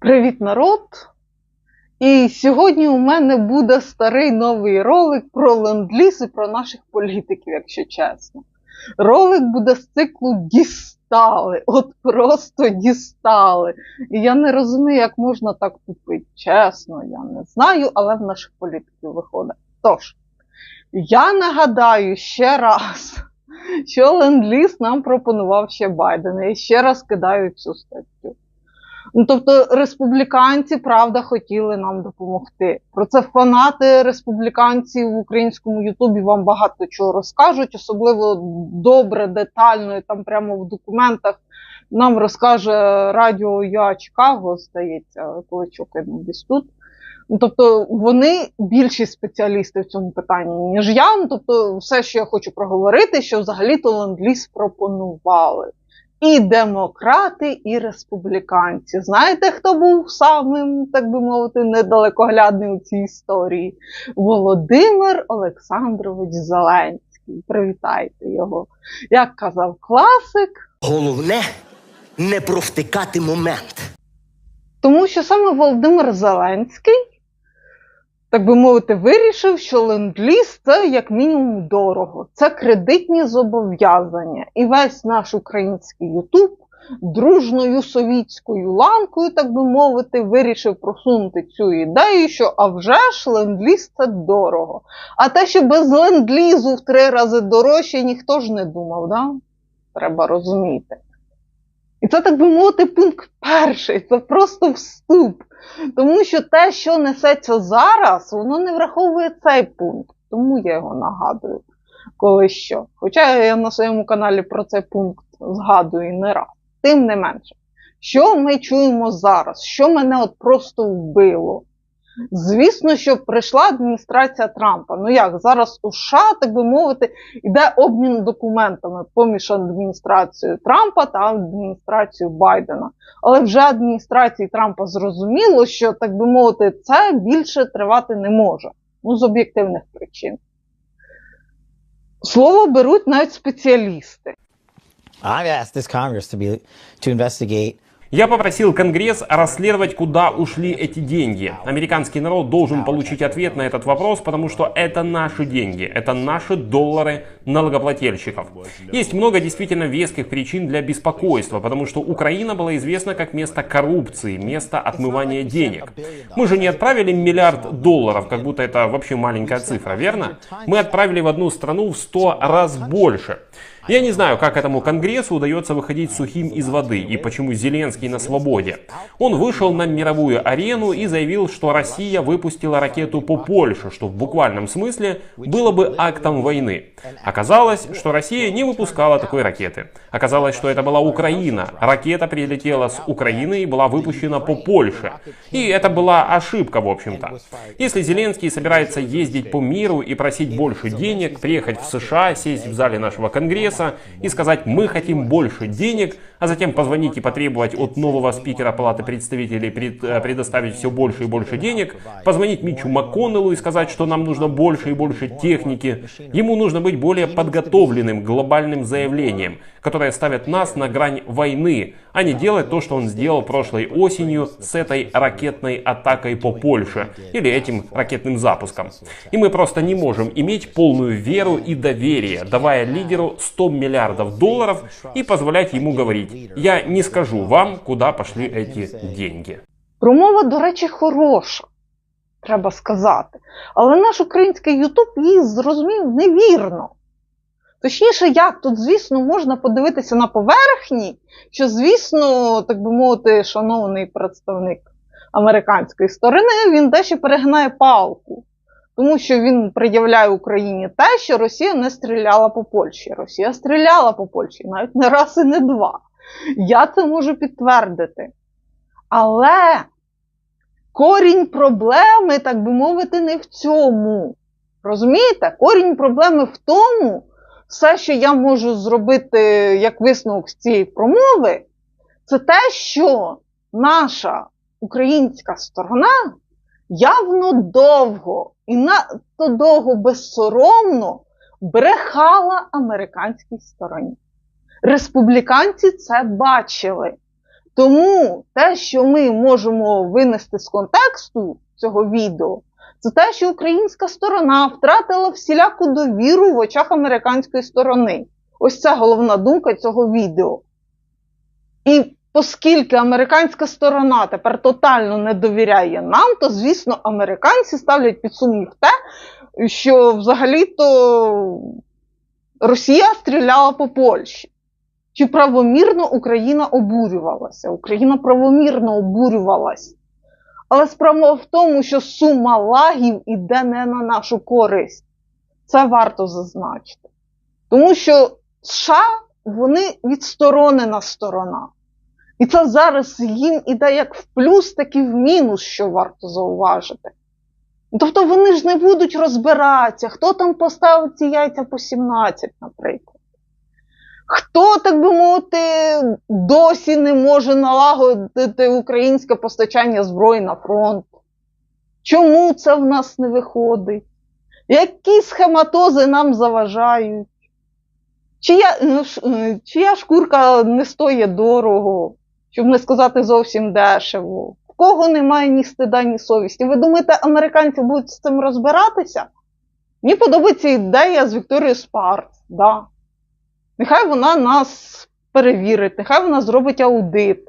Привіт, народ! І сьогодні у мене буде старий новий ролик про ленд-ліз і про наших політиків, якщо чесно. Ролик буде з циклу Дістали. От просто дістали. І я не розумію, як можна так тупити. Чесно, я не знаю, але в наших політиків виходить. Тож, я нагадаю ще раз, що ленд-ліз нам пропонував ще Байден. І ще раз кидаю цю статтю. Ну, тобто республіканці, правда, хотіли нам допомогти. Про це фанати республіканців в українському Ютубі вам багато чого розкажуть, особливо добре, детально, і там прямо в документах нам розкаже Радіо Я Чикаго, здається, Ковачок десь тут. Ну, тобто вони більші спеціалісти в цьому питанні, ніж я. Ну, тобто, все, що я хочу проговорити, що взагалі-то ленд-ліз пропонували. І демократи, і республіканці. Знаєте, хто був самим, так би мовити, недалекоглядним у цій історії? Володимир Олександрович Зеленський. Привітайте його. Як казав класик, Головне не провтикати момент. тому що саме Володимир Зеленський, так би мовити, вирішив, що ленд-ліз це як мінімум дорого. Це кредитні зобов'язання. І весь наш український Ютуб дружною совітською ланкою, так би мовити, вирішив просунути цю ідею, що а вже ж ленд-ліз це дорого. А те, що без ленд-лізу в три рази дорожче, ніхто ж не думав, да? Треба розуміти. І це, так би мовити, пункт перший, це просто вступ. Тому що те, що несеться зараз, воно не враховує цей пункт. Тому я його нагадую, коли що. Хоча я на своєму каналі про цей пункт згадую не раз. Тим не менше, що ми чуємо зараз? Що мене от просто вбило? Звісно, що прийшла адміністрація Трампа. Ну як зараз у США, так би мовити, йде обмін документами поміж адміністрацією Трампа та адміністрацією Байдена. Але вже адміністрації Трампа зрозуміло, що так би мовити, це більше тривати не може. Ну, з об'єктивних причин. Слово беруть навіть спеціалісти. I've asked this Congress to be to investigate Я попросил Конгресс расследовать, куда ушли эти деньги. Американский народ должен получить ответ на этот вопрос, потому что это наши деньги, это наши доллары налогоплательщиков. Есть много действительно веских причин для беспокойства, потому что Украина была известна как место коррупции, место отмывания денег. Мы же не отправили миллиард долларов, как будто это вообще маленькая цифра, верно? Мы отправили в одну страну в 100 раз больше. Я не знаю, как этому Конгрессу удается выходить сухим из воды и почему Зеленский на свободе. Он вышел на мировую арену и заявил, что Россия выпустила ракету по Польше, что в буквальном смысле было бы актом войны. Оказалось, что Россия не выпускала такой ракеты. Оказалось, что это была Украина. Ракета прилетела с Украины и была выпущена по Польше. И это была ошибка, в общем-то. Если Зеленский собирается ездить по миру и просить больше денег, приехать в США, сесть в зале нашего Конгресса и сказать «мы хотим больше денег», а затем позвонить и потребовать от нового спикера Палаты представителей пред- э, предоставить все больше и больше денег, позвонить Митчу МакКоннеллу и сказать, что нам нужно больше и больше техники, ему нужно быть более подготовленным глобальным заявлениям, которые ставят нас на грань войны, а не делать то, что он сделал прошлой осенью с этой ракетной атакой по Польше или этим ракетным запуском. И мы просто не можем иметь полную веру и доверие, давая лидеру 100 миллиардов долларов и позволять ему говорить, я не скажу вам, куда пошли эти деньги. Промова, до речі, хороша, треба сказати. Але наш український Ютуб її зрозумів невірно. Точніше, як тут, звісно, можна подивитися на поверхні, що, звісно, так би мовити, шановний представник американської сторони, він дещо перегинає палку. Тому що він пред'являє Україні те, що Росія не стріляла по Польщі. Росія стріляла по Польщі навіть не раз і не два. Я це можу підтвердити. Але корінь проблеми, так би мовити, не в цьому. Розумієте? Корінь проблеми в тому, все, що я можу зробити як висновок з цієї промови, це те, що наша українська сторона явно довго і надто довго безсоромно брехала американській стороні. Республіканці це бачили. Тому те, що ми можемо винести з контексту цього відео, це те, що українська сторона втратила всіляку довіру в очах американської сторони. Ось це головна думка цього відео. І оскільки американська сторона тепер тотально не довіряє нам, то, звісно, американці ставлять під сумнів те, що взагалі-то Росія стріляла по Польщі. Чи правомірно Україна обурювалася? Україна правомірно обурювалась. Але справа в тому, що сума лагів іде не на нашу користь. Це варто зазначити. Тому що США вони відсторонена сторона. І це зараз їм іде як в плюс, так і в мінус, що варто зауважити. Тобто вони ж не будуть розбиратися, хто там поставив ці яйця по 17, наприклад. Хто, так би мовити, досі не може налагодити українське постачання зброї на фронт? Чому це в нас не виходить? Які схематози нам заважають? Чия, ну, е, чия шкурка не стоїть дорого, щоб не сказати зовсім дешево? В кого немає ні стида, ні совісті? Ви думаєте, американці будуть з цим розбиратися? Мені подобається ідея з Вікторією Спарц. Да. Нехай вона нас перевірить, нехай вона зробить аудит.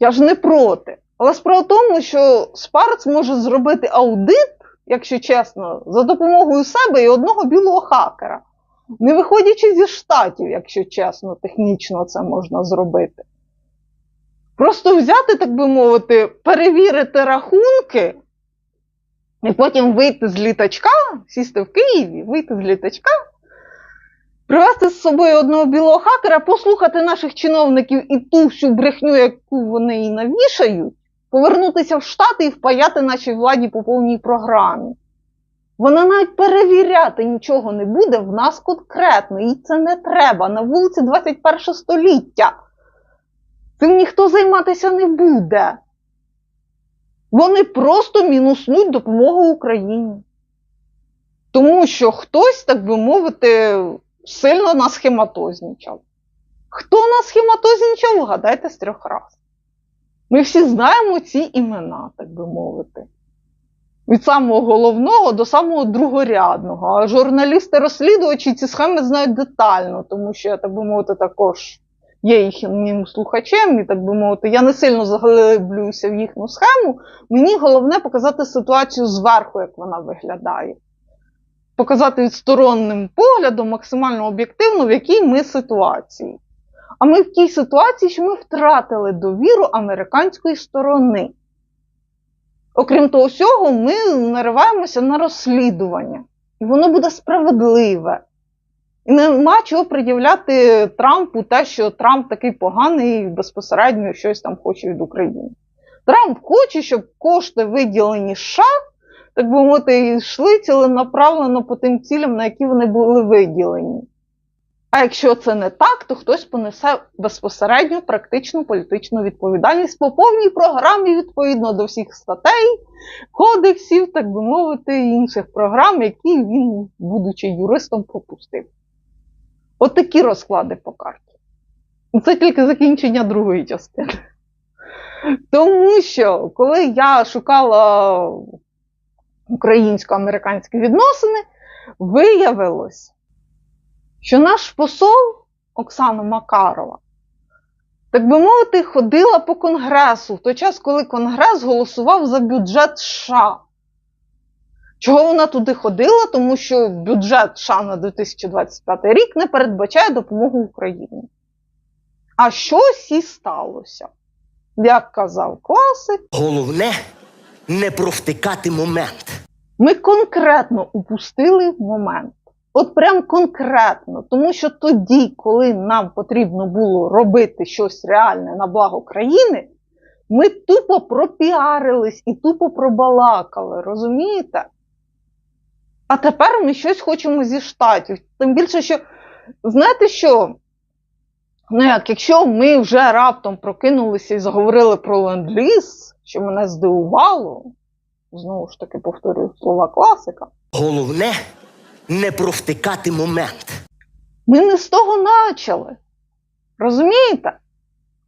Я ж не проти. Але справа в тому, що Спарц може зробити аудит, якщо чесно, за допомогою себе і одного білого хакера. Не виходячи зі штатів, якщо чесно, технічно це можна зробити. Просто взяти, так би мовити, перевірити рахунки, і потім вийти з літачка, сісти в Києві, вийти з літачка, привезти з собою одного білого хакера, послухати наших чиновників і ту всю брехню, яку вони і навішають, повернутися в Штати і впаяти нашій владі по повній програмі. Вона навіть перевіряти нічого не буде в нас конкретно, їй це не треба. На вулиці 21 століття. Цим ніхто займатися не буде. Вони просто мінуснуть допомогу Україні. Тому що хтось, так би мовити, сильно насхематознічав. Хто насхематознічав, вгадайте з трьох раз. Ми всі знаємо ці імена, так би мовити. Від самого головного до самого другорядного. А журналісти-розслідувачі ці схеми знають детально, тому що я, так би мовити, також є їхнім слухачем, і так би мовити, я не сильно заглиблююся в їхню схему. Мені головне показати ситуацію зверху, як вона виглядає. Показати відсторонним поглядом, максимально об'єктивно, в якій ми ситуації. А ми в тій ситуації, що ми втратили довіру американської сторони. Окрім того всього, ми нариваємося на розслідування. І воно буде справедливе. Нема чого пред'являти Трампу те, що Трамп такий поганий і безпосередньо щось там хоче від України. Трамп хоче, щоб кошти, виділені США, так би мовити, йшли ціленаправлено по тим цілям, на які вони були виділені. А якщо це не так, то хтось понесе безпосередньо практичну політичну відповідальність по повній програмі відповідно до всіх статей, кодексів, так би мовити, інших програм, які він, будучи юристом, пропустив. От такі розклади по карті. Це тільки закінчення другої частини. Тому що, коли я шукала українсько-американські відносини, виявилось, що наш посол Оксана Макарова, так би мовити, ходила по Конгресу в той час, коли Конгрес голосував за бюджет США. Чого вона туди ходила? Тому що бюджет США на 2025 рік не передбачає допомогу Україні. А щось і сталося. Як казав класик, Головне не провтикати момент. ми конкретно упустили момент. От прям конкретно, тому що тоді, коли нам потрібно було робити щось реальне на благо країни, ми тупо пропіарились і тупо пробалакали, розумієте? А тепер ми щось хочемо зі штатів. Тим більше, що, знаєте що? Ну як, якщо ми вже раптом прокинулися і заговорили про ленд-ліз, що мене здивувало, знову ж таки повторюю слова класика. Головне не провтикати момент. Ми не з того почали. Розумієте?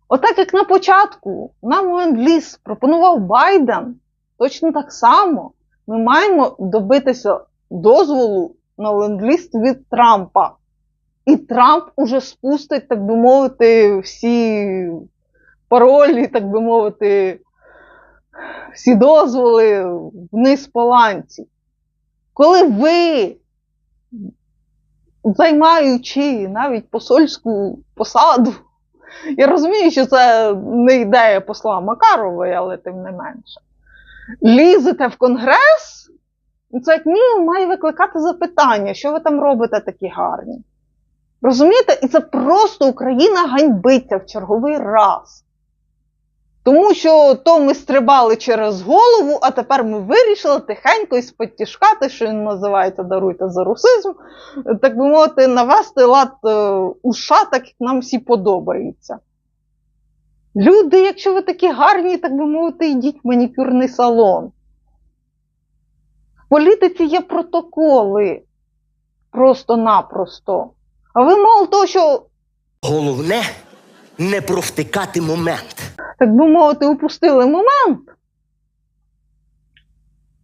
Отак як на початку нам ленд-ліз пропонував Байден, точно так само ми маємо добитися дозволу на ленд-ліз від Трампа. І Трамп уже спустить, так би мовити, всі паролі, так би мовити, всі дозволи вниз по ланці. Коли ви, займаючи навіть посольську посаду, я розумію, що це не ідея посла Макарової, але тим не менше. Лізете в Конгрес, це мінімум має викликати запитання, що ви там робите такі гарні. Розумієте? І це просто Україна ганьбиться в черговий раз. Тому що то ми стрибали через голову, а тепер ми вирішили тихенько і сподтішкати, що він називається Даруйте за русизм, так би мовити, навести лад е, у ша, так як нам всі подобається. Люди, якщо ви такі гарні, так би мовити, йдіть в манікюрний салон. Політиці є протоколи просто-напросто. А ви мало того, що Головне не провтикати момент. так би мовити, упустили момент.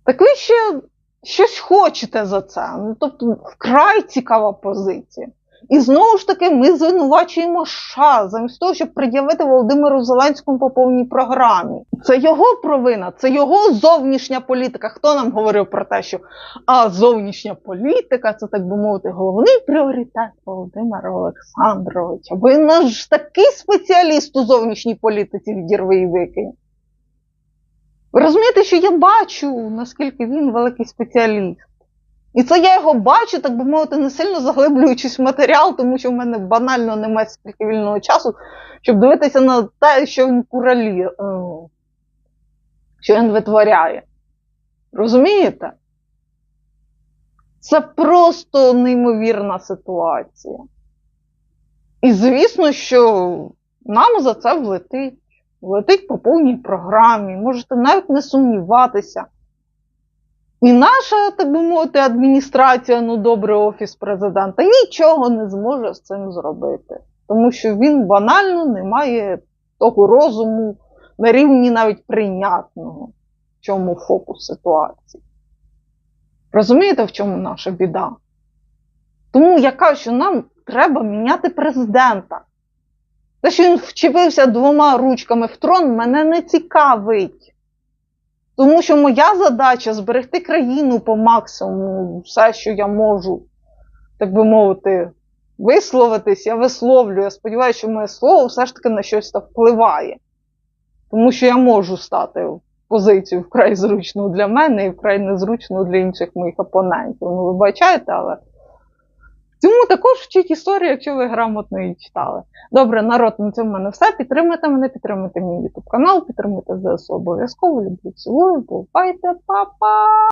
Так ви ще щось хочете за це. Ну, тобто, вкрай цікава позиція. І знову ж таки, ми звинувачуємо США замість того, щоб пред'явити Володимиру Зеленському по повній програмі. Це його провина, це його зовнішня політика. Хто нам говорив про те, що а зовнішня політика це так би мовити головний пріоритет Володимира Олександровича. Він наш такий спеціаліст у зовнішній політиці відірви і викинь. Ви розумієте, що я бачу, наскільки він великий спеціаліст. І це я його бачу, так би мовити, не сильно заглиблюючись в матеріал, тому що в мене банально немає стільки вільного часу, щоб дивитися на те, що він куралі, е, що він витворяє. Розумієте? Це просто неймовірна ситуація. І звісно, що нам за це влетить. Влетить по повній програмі, можете навіть не сумніватися. І наша, так би мовити, адміністрація, ну добре, офіс президента, нічого не зможе з цим зробити. Тому що він банально не має того розуму на рівні навіть прийнятного, в чому фокус ситуації. Розумієте, в чому наша біда? Тому я кажу, що нам треба міняти президента. Те, що він вчепився двома ручками в трон, мене не цікавить. Тому що моя задача зберегти країну по максимуму, все, що я можу, так би мовити, висловитись, я висловлю. Я сподіваюся, що моє слово все ж таки на щось так впливає. Тому що я можу стати в позицію вкрай зручну для мене і вкрай незручну для інших моїх опонентів. Ну, вибачайте, але. Цьому також вчить історію, якщо ви грамотно її читали. Добре, народ, на цьому в мене все. Підтримайте мене, підтримайте мій YouTube канал, підтримуйте ЗСУ обов'язково. Люблю, цілую, бувайте, па-па!